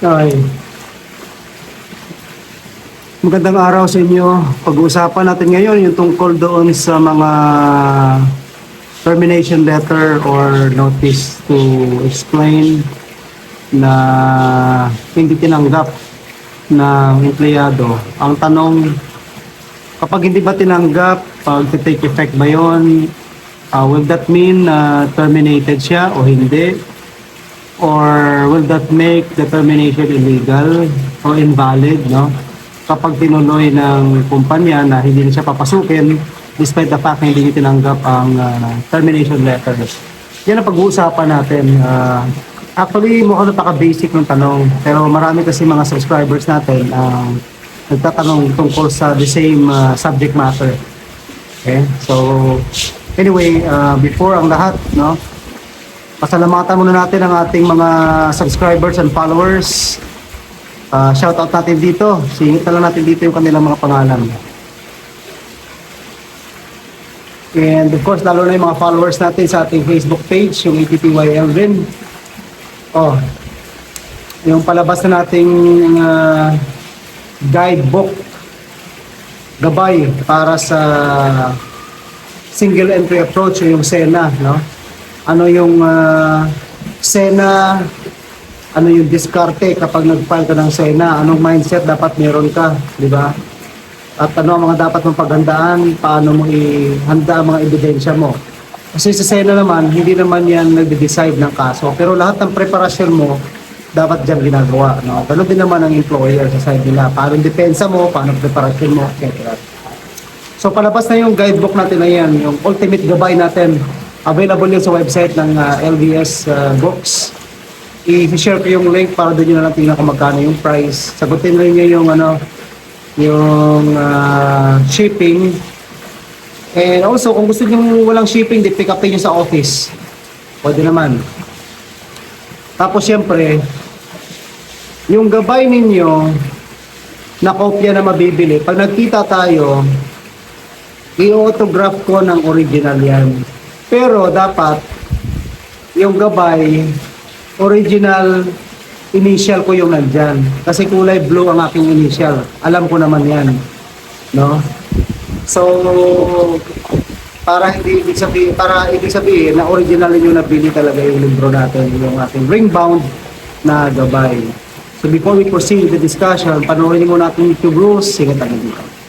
Ay. Magandang araw sa inyo. Pag-uusapan natin ngayon yung tungkol doon sa mga termination letter or notice to explain na hindi tinanggap ng empleyado. Ang tanong, kapag hindi ba tinanggap, pag take effect ba yun, uh, will that mean na terminated siya o hindi? Or will that make the termination illegal o invalid, no? Kapag tinuloy ng kumpanya na hindi na siya papasukin despite the fact na hindi niya tinanggap ang ah, termination letter. Yan ang pag-uusapan natin. Ah, actually, mukhang napaka-basic ng tanong. Pero marami kasi mga subscribers natin ang nagtatanong tungkol sa the same ah, subject matter. Okay? So, anyway, ah, before ang lahat, no? Pasalamatan muna natin ang ating mga subscribers and followers. Uh, shout out natin dito. Singit na lang natin dito yung kanilang mga pangalan. And of course, lalo na yung mga followers natin sa ating Facebook page, yung ATTYL rin. Oh, yung palabas na nating uh, guidebook gabay para sa single entry approach yung SENA, no? Ano yung ah, SENA, ano yung diskarte kapag nag-file ka ng SENA, anong mindset dapat meron ka, di ba? At ano ang mga dapat mong paghandaan, paano mo ihanda ang mga ebidensya mo. Kasi sa SENA naman, hindi naman yan nagde-decide ng kaso, pero lahat ng preparasyon mo, dapat dyan ginagawa. No? Ganun din naman ang employer sa side nila. Paano depensa mo, paano preparasyon mo, etc. So palabas na yung guidebook natin na yan, yung ultimate gabay natin Available yun sa website ng uh, LBS uh, Books. I-share ko yung link para doon nyo na lang tingnan kung magkano yung price. Sagutin rin nyo yung ano, yung uh, shipping. And also, kung gusto nyo walang shipping, di pick up nyo sa office. Pwede naman. Tapos syempre, yung gabay ninyo na kopya na mabibili, pag nagkita tayo, i-autograph ko ng original yan. Pero dapat yung gabay, original initial ko yung nandyan. Kasi kulay blue ang aking initial. Alam ko naman yan. No? So, para hindi ibig sabihin, para ibig sabihin na original yung nabili talaga yung libro natin, yung ating ring bound na gabay. So before we proceed with the discussion, panoorin mo natin YouTube rules, sige tayo dito.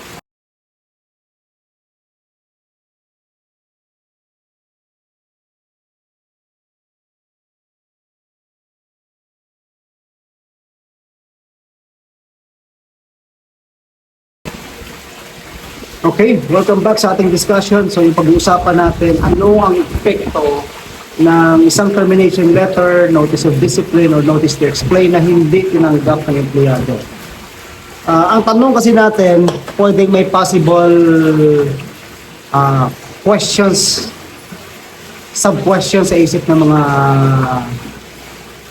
Okay, welcome back sa ating discussion. So yung pag-uusapan natin, ano ang epekto ng isang termination letter, notice of discipline, or notice to explain na hindi tinanggap ng empleyado. Ah, ang tanong kasi natin, pwedeng may possible ah, questions, sub-questions sa isip ng mga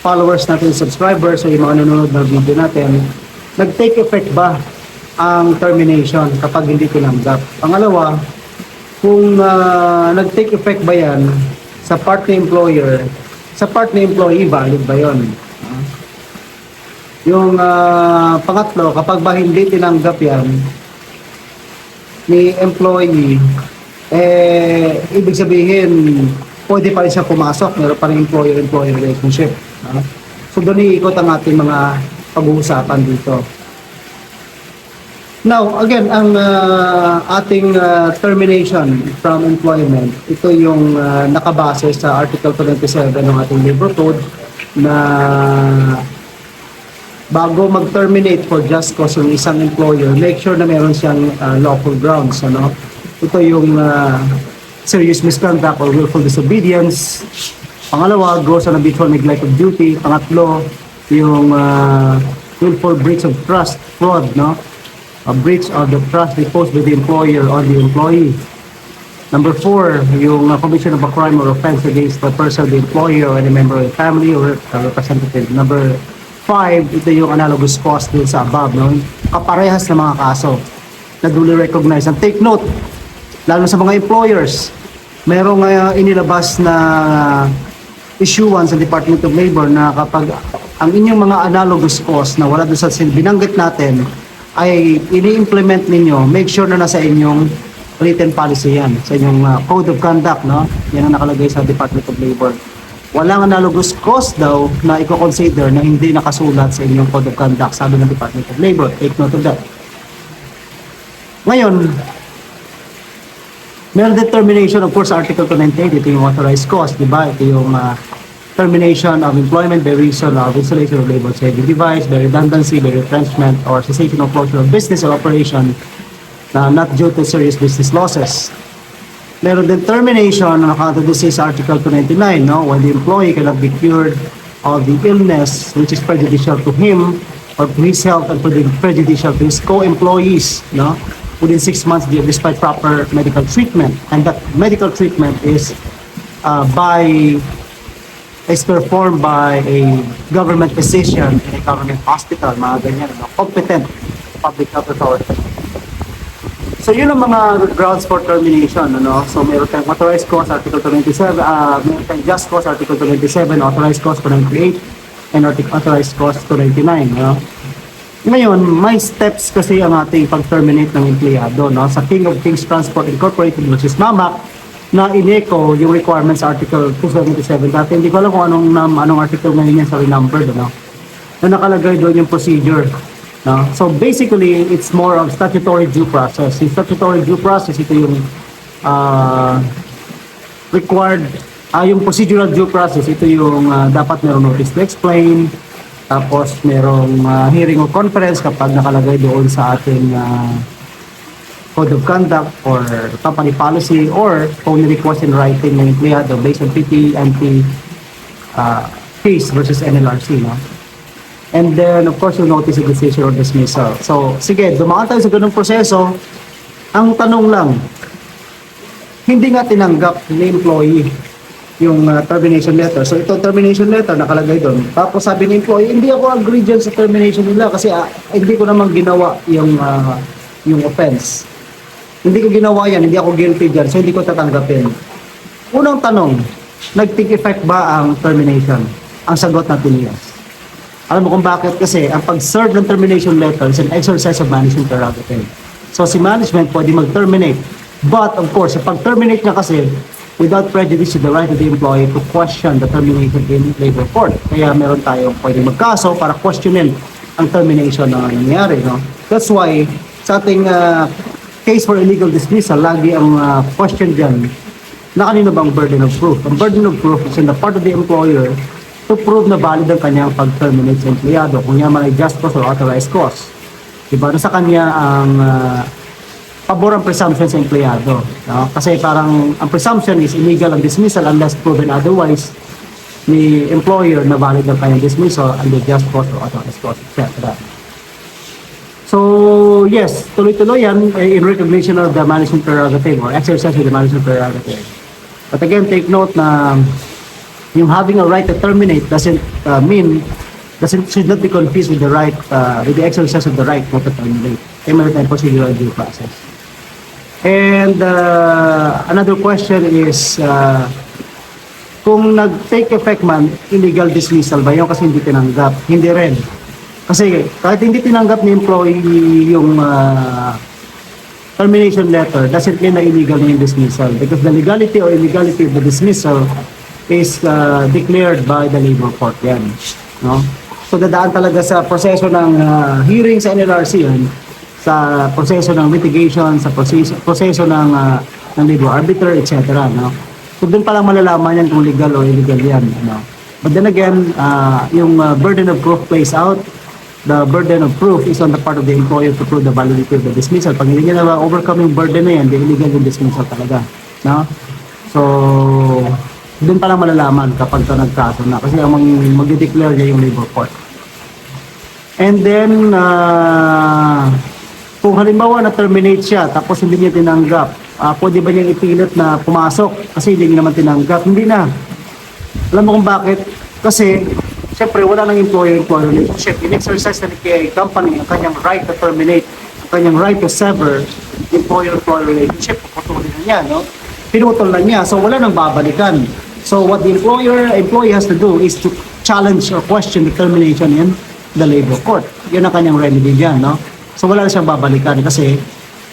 followers natin, subscribers, o yung mga nanonood ng video natin, nag-take effect ba ang termination kapag hindi tinanggap? Pangalawa, kung ah, nag-take effect ba yan sa part ng employer, sa part ng employee, valid ba yun? Yung ah, pangatlo, kapag ba hindi tinanggap yan ni employee, eh, ibig sabihin, pwede pa rin siya pumasok, meron pa rin employer-employer relationship. ah. So, doon iikot ang ating mga pag-uusapan dito. Now, again, ang ah, ating ah, termination from employment, ito yung ah, nakabase sa Article 27 ng ating labor code na bago mag-terminate for just cause yung isang employer, make sure na meron siyang ah, lawful grounds. Ano? Ito yung ah, serious misconduct or willful disobedience. Pangalawa, gross and habitual neglect of duty. Pangatlo, yung ah, willful breach of trust, fraud, no? A breach of the trust reposed by the employer on the employee. Number four, yung uh, commission of a crime or offense against the person, the employer, or any member of the family or uh, representative. Number five, ito yung analogous cause dun sa above, no? kaparehas na mga kaso na duly recognized. And take note, lalo sa mga employers, merong uh, inilabas na issuance sa Department of Labor na kapag ang inyong mga analogous costs na wala doon sa binanggit natin ay ini-implement ninyo, make sure na nasa inyong written policy yan, sa inyong uh, code of conduct, no? Yan ang nakalagay sa Department of Labor. Walang analogous cost daw na i-consider na hindi nakasulat sa inyong code of conduct, sabi ng Department of Labor. Take note of that. Ngayon, Meron din termination, of course, Article 298, ito yung authorized cost, di ba? Ito yung uh, termination of employment by reason of installation of labor saving device, by redundancy, by retrenchment, or cessation of closure of business or operation na not due to serious business losses. Meron din termination on account of disease, Article 299, no? When the employee cannot be cured of the illness which is prejudicial to him or to his health and prejudicial to his co-employees, no? Within six months despite proper medical treatment. And that medical treatment is uh, by is performed by a government physician in a government hospital, mga ganyan, no? competent public health authority. So yun ang mga grounds for termination, ano? So meron tayong authorized cause, Article 297, uh, meron tayong just cause, Article 297, authorized cause 298, and authorized cause 299, ano? Ngayon, may steps kasi ang ating pag-terminate ng empleyado, no? Sa King of Kings Transport Incorporated, which is MAMAC, na ineko yung requirements Article 277. Dati hindi ko alam kung anong, nam, anong article ngayon yan sa renumbered, ano? Na nakalagay doon yung procedure. No? So basically, it's more of statutory due process. Yung statutory due process, ito yung uh, required, ah yung procedural due process, ito yung ah, dapat merong notice to explain, tapos merong ah, hearing or conference kapag nakalagay doon sa ating ah, code of conduct or company policy or kung request in writing ng empleyado based on PPMP uh, case versus NLRC, no? And then, of course, yung notice of decision or dismissal. So, sige, dumaan tayo sa ganung proseso. Ang tanong lang, hindi nga tinanggap ni employee yung uh, termination letter. So, ito termination letter, nakalagay doon. Tapos sabi ni employee, hindi ako agree dyan sa termination nila kasi ah, hindi ko naman ginawa yung, ah, yung offense. Hindi ko ginawa yan, hindi ako guilty dyan, so hindi ko tatanggapin. Unang tanong, nag-take effect ba ang termination? Ang sagot natin yes. Alam mo kung bakit? Kasi ang pag-serve ng termination letter is an exercise of management prerogative. So si management pwede mag-terminate. But of course, sa pag-terminate niya kasi, without prejudice to the right of the employee to question the termination in labor court. Kaya meron tayong pwede magkaso para questionin ang termination na nangyayari. No? That's why sa ating uh, case for illegal dismissal, lagi ang uh, question dyan, na kanino bang burden of proof? Ang burden of proof is on the part of the employer to prove na valid ang kanyang pag-terminate sa empleyado kung yan man ay just cause or authorized cause. Diba? Nasa kanya ang uh, pabor ang presumption sa empleyado. No? Kasi parang ang presumption is illegal ang dismissal unless proven otherwise ni employer na valid ang kanyang dismissal under just cause or authorized cause, etc. So, yes, tuloy-tuloy yan eh, in recognition of the management prerogative or exercise of the management prerogative. But again, take note na yung having a right to terminate doesn't uh, mean doesn't should not be confused with the right uh, with the exercise of the right not to terminate. Kaya meron tayong procedural due process. And uh, another question is uh, kung nag-take effect man, illegal dismissal ba yun kasi hindi tinanggap? Hindi rin. Kasi kahit hindi tinanggap ni employee yung uh, termination letter, doesn't mean na illegal yung dismissal because the legality or illegality of the dismissal is uh, declared by the labor court yan. No? So dadaan talaga sa proseso ng uh, hearing sa NLRC yan, sa proseso ng litigation, sa proseso, proseso ng, uh, ng labor arbiter, etc. No? So doon pa lang malalaman yan kung legal o illegal yan. No? But then again, uh, yung uh, burden of proof plays out. The burden of proof is on the part of the employer to prove the validity of the dismissal. Pag hindi niya na overcome yung burden na yan, di illegal yung dismissal talaga. No? So, doon pa lang malalaman kapag ka nagkaso na. Kasi ang mag- magde-declare niya yung labor court. And then, uh, kung halimbawa na-terminate siya tapos hindi niya tinanggap, ah, pwede ba niyang ipilit na pumasok kasi hindi niya naman tinanggap? Hindi na. Alam mo kung bakit? Kasi, siyempre, wala nang employer-employer relationship. In-exercise na ni kay company ang kanyang right to terminate, ang kanyang right to sever employer-employer relationship. Putulin na niya, no? Pinutol na niya. So, wala nang babalikan. So what the employer employee has to do is to challenge or question the termination in the labor court. Yun ang kanyang remedy dyan, no? So wala na siyang babalikan kasi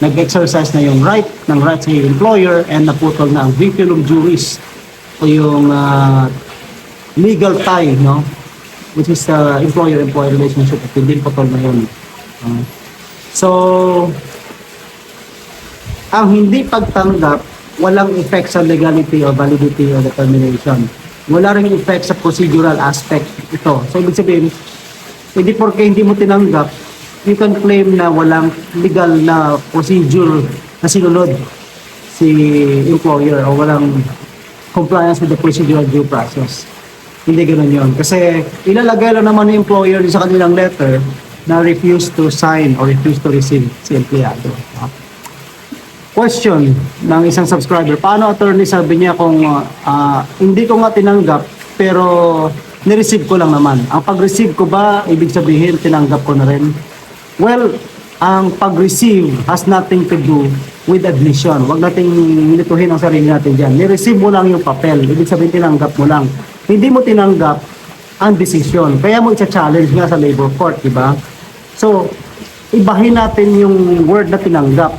nag-exercise na yung right ng right sa employer and naputol na ang vinculum juris o yung ah, legal tie, no? Which is the employer-employee relationship at hindi putol na yun. Ah. so, ang hindi pagtanggap, walang effect sa legality or validity or determination. Wala rin effect sa procedural aspect ito. So, ibig sabihin, hindi porke hindi mo tinanggap, you can claim na walang legal na procedure na sinunod si employer o walang compliance with the procedural due process. Hindi ganoon yun. Kasi ilalagay lang naman ng employer sa kanilang letter na refuse to sign or refuse to receive si empleyado. Question ng isang subscriber. Paano attorney sabi niya kung ah, hindi ko nga tinanggap pero nireceive ko lang naman. Ang pag-receive ko ba, ibig sabihin tinanggap ko na rin? Well, ang pag-receive has nothing to do with admission. Huwag nating nituhin ang sarili natin dyan. Ni-receive mo lang yung papel. Ibig sabihin tinanggap mo lang. Hindi mo tinanggap ang decision. Kaya mo i-challenge nga sa labor court, di ba? So, ibahin natin yung word na tinanggap.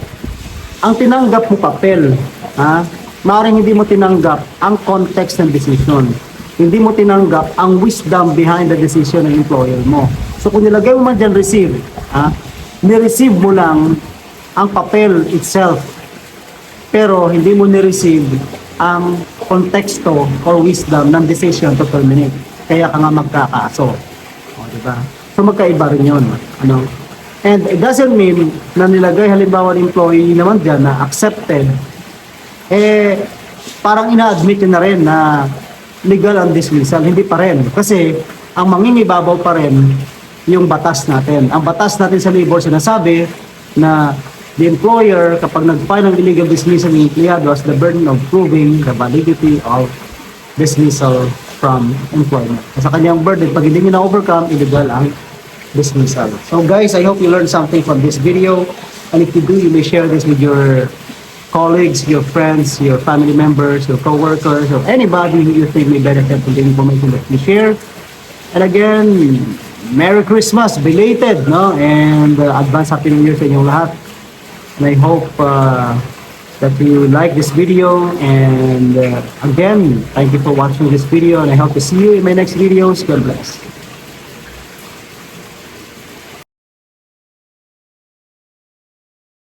Ang tinanggap mo papel, ha? Maring hindi mo tinanggap ang context ng decision. Hindi mo tinanggap ang wisdom behind the decision ng employer mo. So kung nilagay mo man dyan receive, ha? Ni-receive mo lang ang papel itself. Pero hindi mo ni-receive ang konteksto or wisdom ng decision to terminate. Kaya ka nga magkakaso. O, di ba? So magkaiba rin yun. Ano? And it doesn't mean na nilagay halimbawa ng employee naman dyan na accepted, eh parang ina-admit na rin na legal ang dismissal. Hindi pa rin. Kasi ang mangingibabaw pa rin yung batas natin. Ang batas natin sa labor sinasabi na the employer kapag nag-file ng illegal dismissal ng empleyado has the burden of proving the validity of dismissal from employment. Sa kanyang burden, pag hindi nyo na-overcome, illegal ang dismissal. So guys, I hope you learned something from this video. And if you do, you may share this with your colleagues, your friends, your family members, your co-workers, or anybody who you think may benefit from the information that you share. And again, Merry Christmas, belated, no? And uh, advance Happy New Year sa inyong lahat. And I hope uh, that you like this video. And uh, again, thank you for watching this video. And I hope to see you in my next videos. God bless.